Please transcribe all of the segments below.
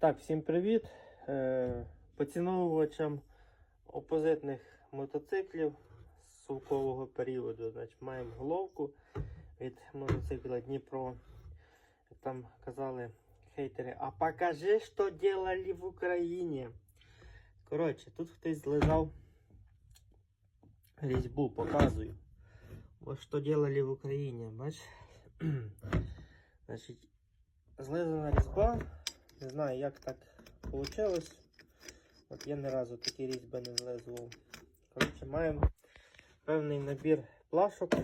Так, всім привіт. Е, Поціновувачам опозитних мотоциклів з періоду. Значить, маємо головку від мотоцикла Дніпро. Там казали хейтери, а покажи, що делали в Україні. Коротше, тут хтось злизав різьбу, показую. Ось що делали в Україні, бач? Значить, злизана різьба. Не знаю, як так вийшло. От я ні разу такі різьби не злизував. Коротше, маємо певний набір плашок.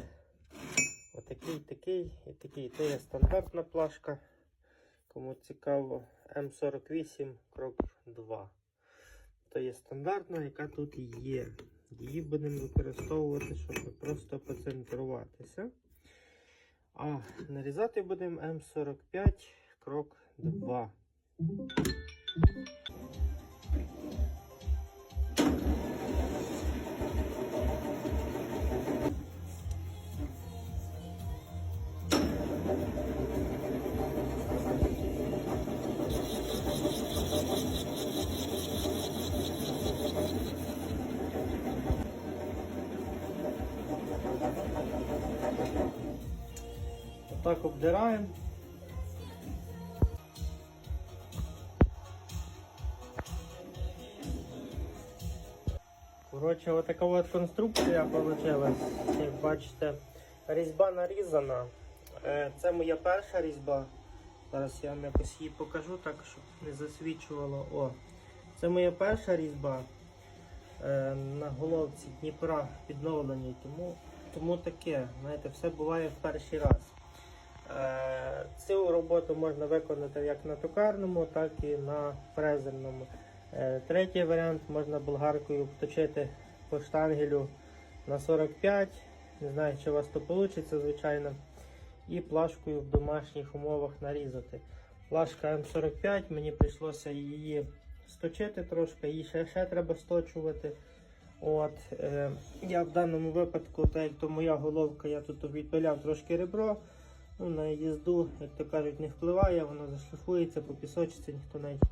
Отакий, такий і такий. Це є стандартна плашка. Кому цікаво, М48 крок 2. То є стандартна, яка тут є. Її будемо використовувати, щоб просто поцентруватися. А нарізати будемо М45 крок 2. Отак обдираємо. Коротше, отака от конструкція вийшла. Як бачите, різьба нарізана. Е, Це моя перша різьба. Зараз я вам якось її покажу, так, щоб не засвічувало. О, це моя перша різьба е, на головці Дніпра відновленій. Тому, тому таке, знаєте, все буває в перший раз. Е, Цю роботу можна виконати як на токарному, так і на фрезерному. Е, Третій варіант можна болгаркою вточити по штангелю на 45. Не знаю, чи у вас то вийде, звичайно. І плашкою в домашніх умовах нарізати. Плашка М45, мені прийшлося її сточити трошки, її ще, ще треба сточувати. От, е, я в даному випадку, так як то моя головка, я тут відпиляв трошки ребро. Ну, на їзду, як то кажуть, не впливає, воно зашліфується, попісочиться, ніхто навіть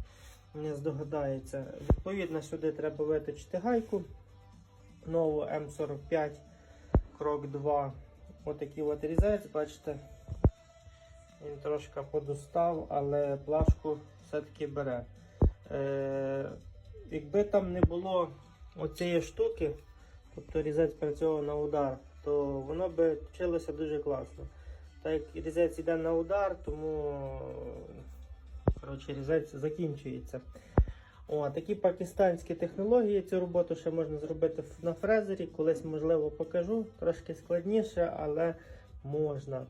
не здогадається. Відповідно, сюди треба виточити гайку. Нову М45 крок 2. Отакий от різець, бачите, він трошки подустав, але плашку все-таки бере. Е, якби там не було оцієї штуки, тобто різець працював на удар, то воно би вчилося дуже класно. Так як різець йде на удар, тому коротше, різець закінчується. О, такі пакистанські технології. Цю роботу ще можна зробити на фрезері. Колись, можливо, покажу. Трошки складніше, але можна.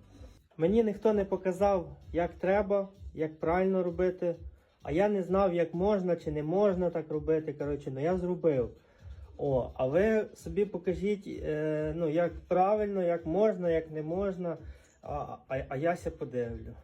Мені ніхто не показав, як треба, як правильно робити. А я не знав, як можна чи не можна так робити. Коротше, ну я зробив. О, а ви собі покажіть, е, ну, як правильно, як можна, як не можна. А, а, а я ся подивлю.